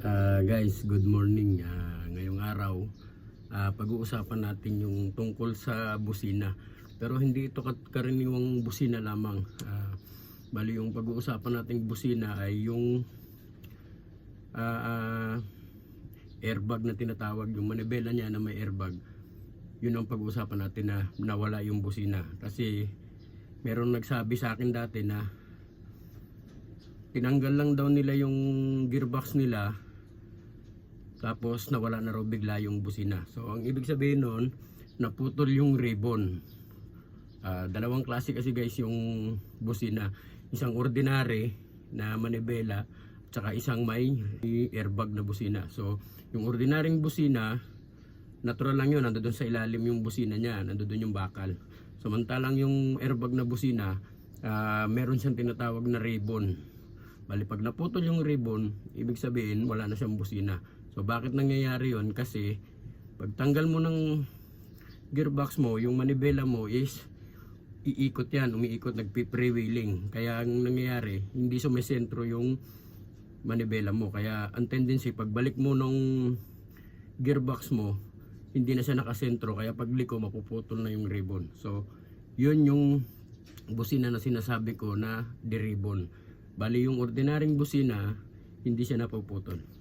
Ah, guys, good morning. Ah, ngayong araw, ah, pag-uusapan natin yung tungkol sa busina. Pero hindi ito karaniwang busina lamang. Ah, bali yung pag-uusapan nating busina ay yung ah, ah, airbag na tinatawag, yung manibela niya na may airbag. Yun ang pag-uusapan natin na nawala yung busina. Kasi meron nagsabi sa akin dati na tinanggal lang daw nila yung gearbox nila tapos nawala na raw bigla yung busina. So ang ibig sabihin nun, naputol yung ribbon. Ah, dalawang klase kasi guys yung busina. Isang ordinary na manibela tsaka isang may airbag na busina. So yung ordinaryong busina, natural lang yun, nandoon sa ilalim yung busina niya, nandoon yung bakal. Samantalang yung airbag na busina, ah, meron siyang tinatawag na ribbon. Bali pag naputol yung ribbon, ibig sabihin wala na siyang busina. So bakit nangyayari yon? Kasi pag tanggal mo ng gearbox mo, yung manibela mo is iikot yan, umiikot, nagpi-freewheeling. Kaya ang nangyayari, hindi sumisentro yung manibela mo. Kaya ang tendency, pagbalik mo nung gearbox mo, hindi na siya nakasentro. Kaya pagliko, mapuputol na yung ribbon. So, yun yung busina na sinasabi ko na di-ribbon. Bali yung ordinaryong busina, hindi siya napuputol.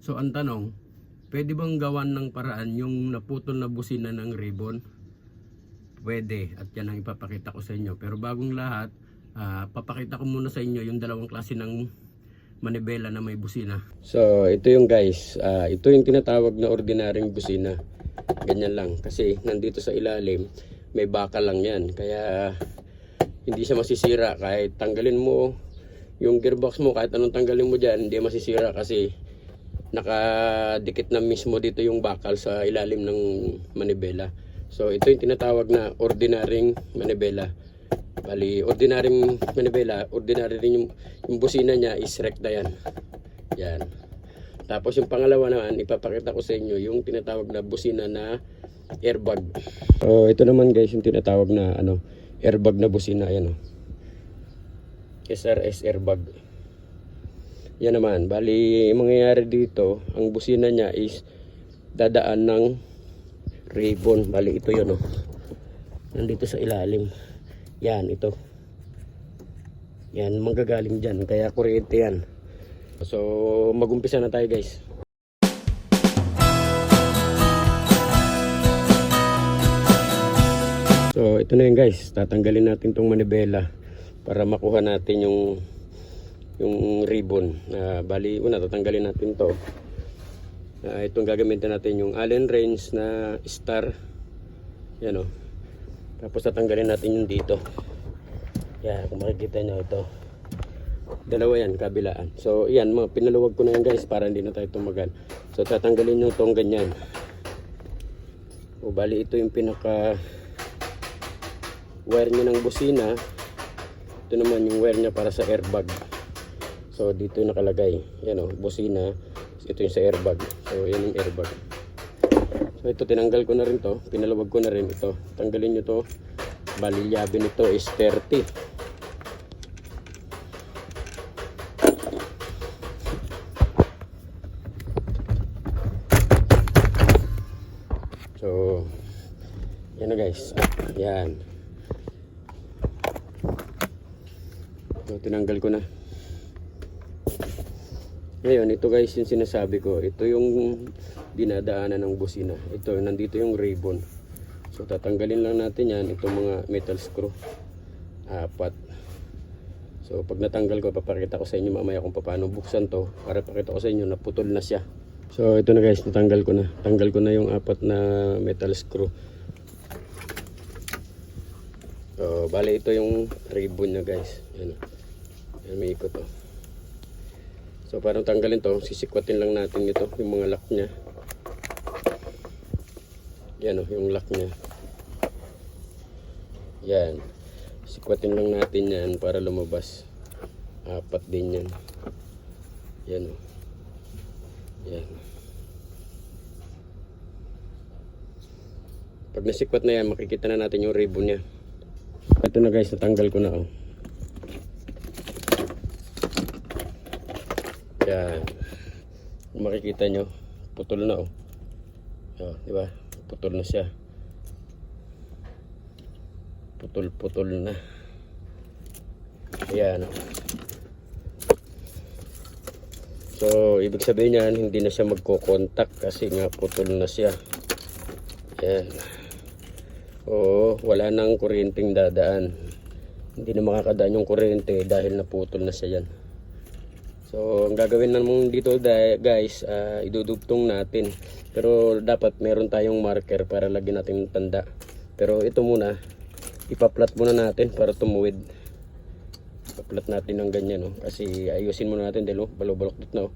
So ang tanong, pwede bang gawan ng paraan yung naputol na busina ng ribbon? Pwede at yan ang ipapakita ko sa inyo. Pero bagong lahat, ah, papakita ko muna sa inyo yung dalawang klase ng manibela na may busina. So ito yung guys, Ah, ito yung tinatawag na ordinaryong busina. Ganyan lang kasi nandito sa ilalim may bakal lang yan. Kaya hindi siya masisira kahit tanggalin mo yung gearbox mo kahit anong tanggalin mo dyan hindi masisira kasi nakadikit na mismo dito yung bakal sa ilalim ng manibela. So ito yung tinatawag na ordinaryong manibela. Bali ordinaryong manibela ordinary rin yung, yung busina niya is recta yan. Yan. Tapos yung pangalawa naman ipapakita ko sa inyo yung tinatawag na busina na airbag. So ito naman guys yung tinatawag na ano airbag na busina yan oh. SRS airbag. Yan naman, bali mangyayari dito, ang busina niya is dadaan ng ribbon. Bali ito 'yon oh. Nandito sa ilalim. Yan ito. Yan manggagaling diyan, kaya kuryente yan. So magumpisa na tayo guys. So ito na yun guys, tatanggalin natin tong manibela para makuha natin yung yung ribbon. na bali, una tatanggalin natin to. Ah, itong gagamitin natin yung Allen Range na star. Yan o. Tapos tatanggalin natin yung dito. Yan, kung makikita nyo ito. Dalawa yan, kabilaan. So, yan, mga pinaluwag ko na yan guys para hindi na tayo tumagal. So, tatanggalin nyo itong ganyan. O, bali, ito yung pinaka wire niya ng busina ito naman yung wire niya para sa airbag so dito nakalagay. Yan o busina. Ito yung sa airbag. So yan yung airbag. So ito tinanggal ko na rin to. Pinalawag ko na rin ito. Tanggalin nyo to. Bali yabe nito is 30 so yan na guys. Yan. So, tinanggal ko na. Ngayon, ito guys yung sinasabi ko. Ito yung dinadaanan ng busina. Ito, nandito yung ribbon. So, tatanggalin lang natin yan. Itong mga metal screw. Apat. So, pag natanggal ko, papakita ko sa inyo mamaya kung paano buksan to. Para pakita ko sa inyo na putol na siya. So, ito na guys, natanggal ko na. Tanggal ko na yung apat na metal screw. So, bali ito yung ribbon niya guys. Yan. Yan, may ikot to. So, parang tanggalin to, sisikwatin lang natin ito, yung mga lock niya. Yan o, yung lock niya. Yan. Sikwatin lang natin yan para lumabas. Apat din yan. Yan o. Yan. Pag nasikwat na yan, makikita na natin yung ribbon niya. Ito na guys, natanggal ko na oh. Yan. Makikita nyo, putol na oh. Oh, di ba? Putol na siya. Putol-putol na. Ayan. So, ibig sabihin niyan, hindi na siya magko-contact kasi nga putol na siya. Ayan. Oo, wala nang kuryenteng dadaan. Hindi na makakadaan yung kuryente dahil naputol na siya yan. So, ang gagawin naman dito da- guys, ah, idudugtong natin. Pero dapat meron tayong marker para lagyan natin ng tanda. Pero ito muna, ipaplat muna natin para tumuwid. Ipaplat natin ng ganyan, no? Kasi ayusin muna natin dahil oh, balok-balok na. Oh.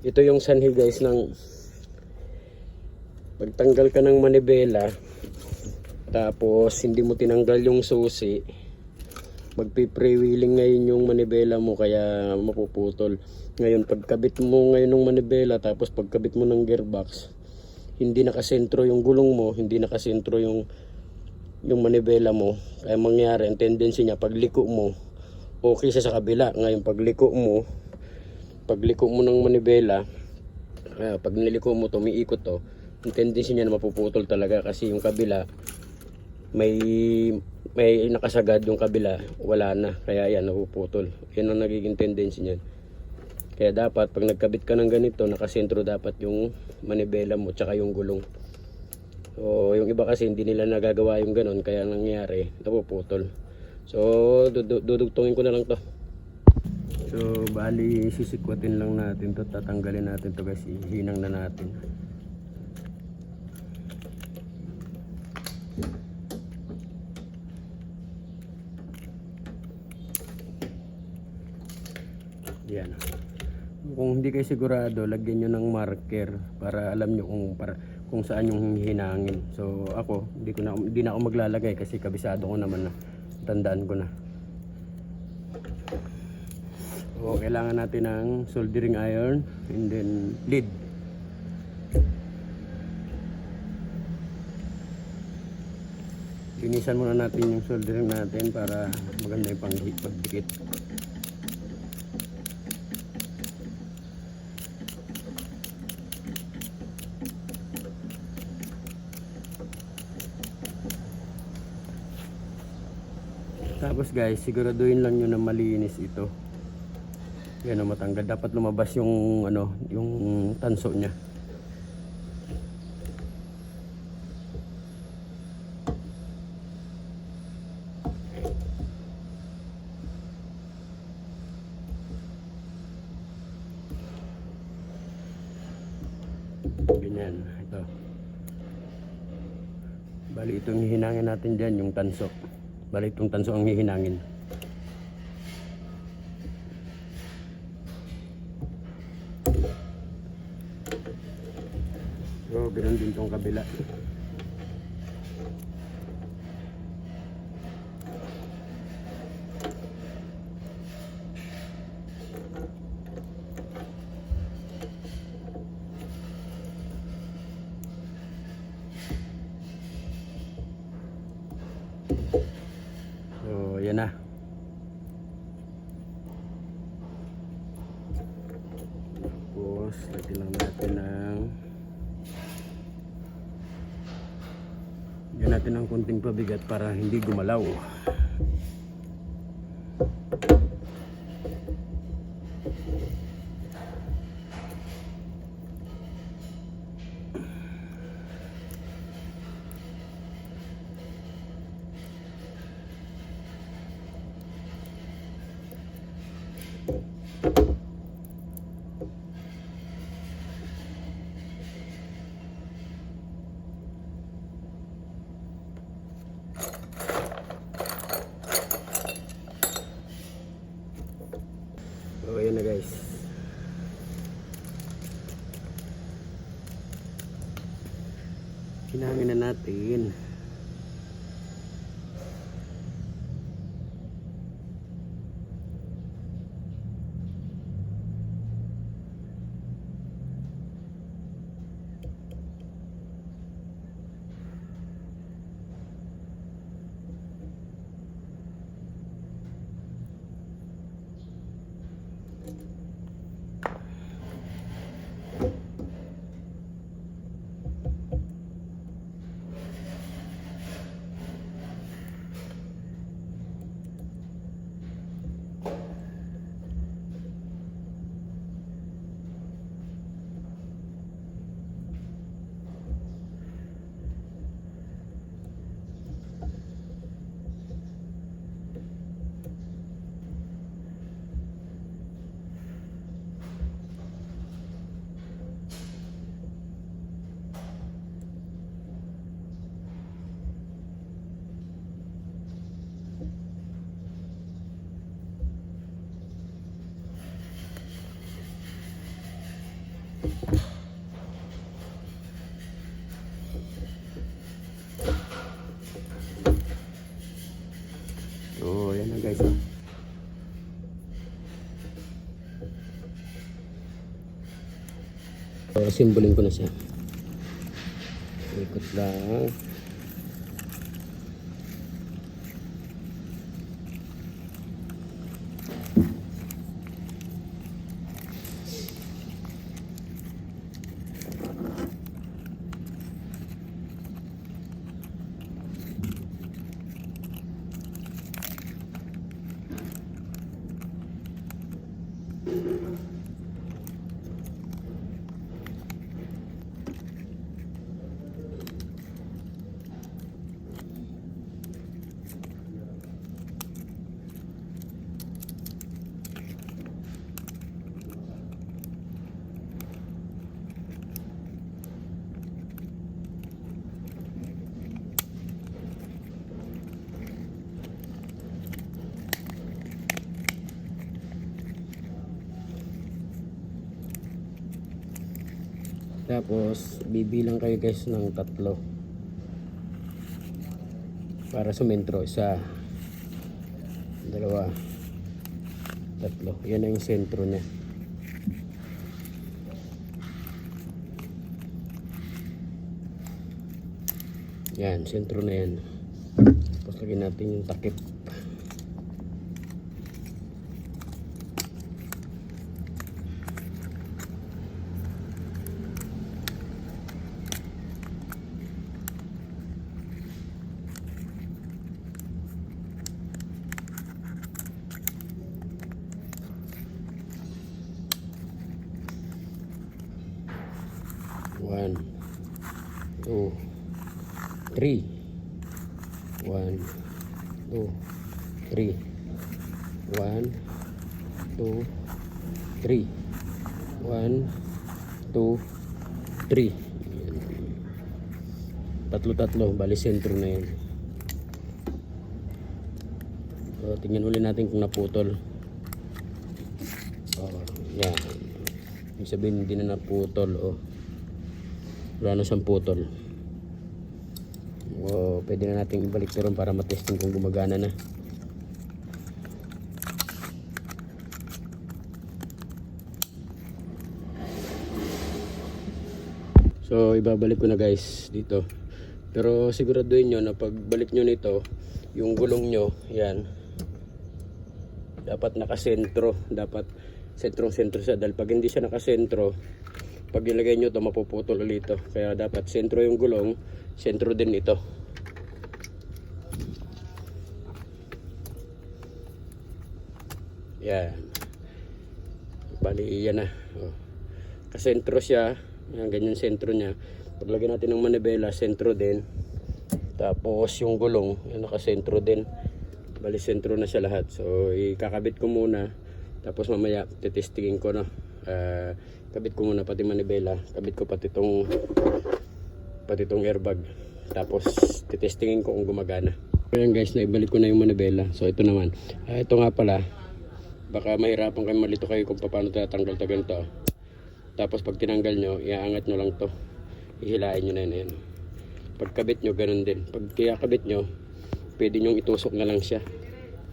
Ito yung sanhi guys ng pagtanggal ka ng manibela tapos hindi mo tinanggal yung susi magpi-freewheeling ngayon yung manibela mo kaya mapuputol. Ngayon pagkabit mo ngayon ng manibela tapos pagkabit mo ng gearbox hindi nakasentro yung gulong mo hindi nakasentro yung yung manibela mo. Kaya mangyari ang tendency niya pagliko mo okay siya sa kabila. Ngayon pagliko mo pagliko mo ng manibela kaya pag niliko mo tumiikot to ang tendency niya na mapuputol talaga kasi yung kabila may may nakasagad yung kabila wala na. Kaya yan napuputol. Yan ang nagiging tendency niyan. Kaya dapat pag nagkabit ka ng ganito nakasentro dapat yung manibela mo tsaka yung gulong. O yung iba kasi hindi nila nagagawa yung ganon kaya nangyayari napuputol. So dudu- dudugtungin ko na lang to. So bali sisikwatin lang natin to tatanggalin natin to guys. Ihinang na natin Yan. Kung hindi kayo sigurado, lagyan nyo ng marker para alam nyo kung para kung saan yung hinangin. So ako, hindi ko na hindi na ako maglalagay kasi kabisado ko naman na. Tandaan ko na. So kailangan natin ng soldering iron and then lead. Linisan muna natin yung soldering natin para maganda yung pagdikit. Tapos guys, siguraduhin lang nyo na malinis ito. Yan ang matanggal. Dapat lumabas yung ano, yung tanso niya. Ganyan, ito. Bali itong hihinangin natin dyan, yung tanso. Bali itong tanso ang hihinangin. So, ganun din tong kabila. So, yan na. Tapos, lagyan lang natin ng Lagyan natin ng konting pabigat para hindi gumalaw. So, ayan na guys. Hinangin na natin. Guys. oh. So, simbolin ko na siya. Ikot lang. Tapos, bibilang kayo guys ng tatlo. Para sumentro. Isa, dalawa, tatlo. Yan na yung sentro niya. Yan, sentro na yan. Tapos lagyan natin yung takip. 3 1 2 3 1 2 3 1 2 3 tatlo-tatlo bali sentro na yun. So, tingnan uli natin kung naputol. Oh, yan. Yeah. ibig sabihin hindi na naputol oh. wala na siyang putol. O, pwede na natin ibalik ito ron para matesting kung gumagana na. So, ibabalik ko na guys dito. Pero siguraduhin nyo na pagbalik nyo nito, yung gulong nyo, yan, dapat nakasentro. Dapat sentrong-sentro siya. Dahil pag hindi siya nakasentro, pag ilagay nyo ito, mapuputol ulit ito. Kaya dapat sentro yung gulong, sentro din ito. Yan. Bali, yan na. Oh. Kasentro siya. Yan, ganyan sentro niya. Paglagyan natin ng manibela, sentro din. Tapos yung gulong, yan nakasentro din. Bali, sentro na siya lahat. So, ikakabit ko muna. Tapos mamaya, titestingin ko na. Ah, kabit ko muna pati manibela. Kabit ko pati tong pati tong airbag. Tapos, titestingin ko kung gumagana. Ayan guys, naibalik ko na yung manibela. So, ito naman. Ah, ito nga pala, baka mahirapan kayo malito kayo kung paano tatanggal to ganito. Tapos pag tinanggal nyo, iaangat nyo lang to. Ihilain nyo na yun. Ayan. Pagkabit nyo, ganun din. Pag kabit nyo, pwede nyo itusok na lang siya.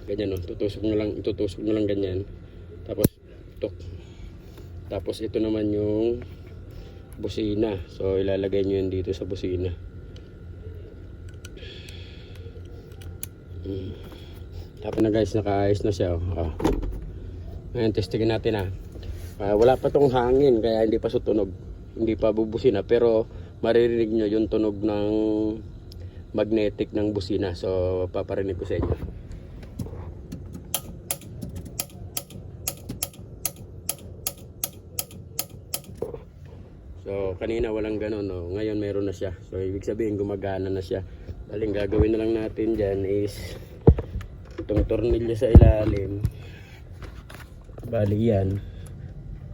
Ganyan no, tutusok nyo lang, itutusok nyo lang ganyan. Tapos, tok. Tapos ito naman yung busina. So ilalagay nyo yun dito sa busina. Mm. Tapos na guys, nakaayos na siya. Oh. Ah. Ngayon, testingin natin ah. Ah, wala pa tong hangin, kaya hindi pa sutunog. Hindi pa bubusina, pero maririnig nyo yung tunog ng magnetic ng busina. So, paparinig ko sa inyo. So, kanina walang ganun, no? ngayon meron na siya. So, ibig sabihin gumagana na siya. Daling gagawin na lang natin dyan is itong tornilyo sa ilalim. Bali yan.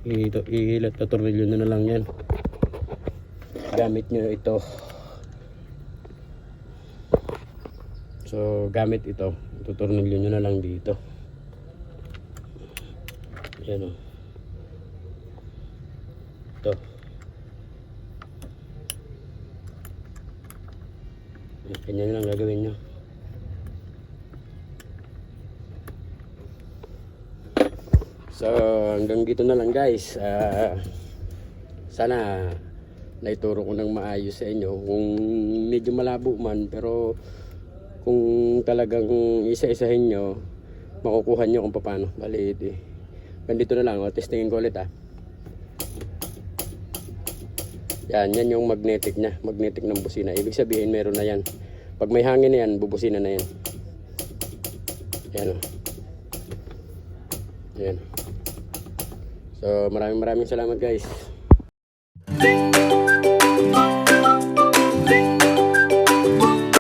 Ito, ilat na tornilyo na, na lang yan. Gamit nyo ito. So, gamit ito. Ito tornilyo nyo na lang dito. Yan o. Ito. Ganyan lang gagawin nyo. So, hanggang dito na lang guys. Ah, sana naituro ko ng maayos sa inyo. Kung medyo malabo man, pero kung talagang isa-isahin nyo, makukuha nyo kung paano. Bali, eh. Ganito na lang. O, testingin ko ulit ah. Yan, yan yung magnetic niya. Magnetic ng busina. Ibig sabihin, meron na yan. Pag may hangin na yan, bubusina na yan. Yan o. Yan. So, maraming maraming salamat guys.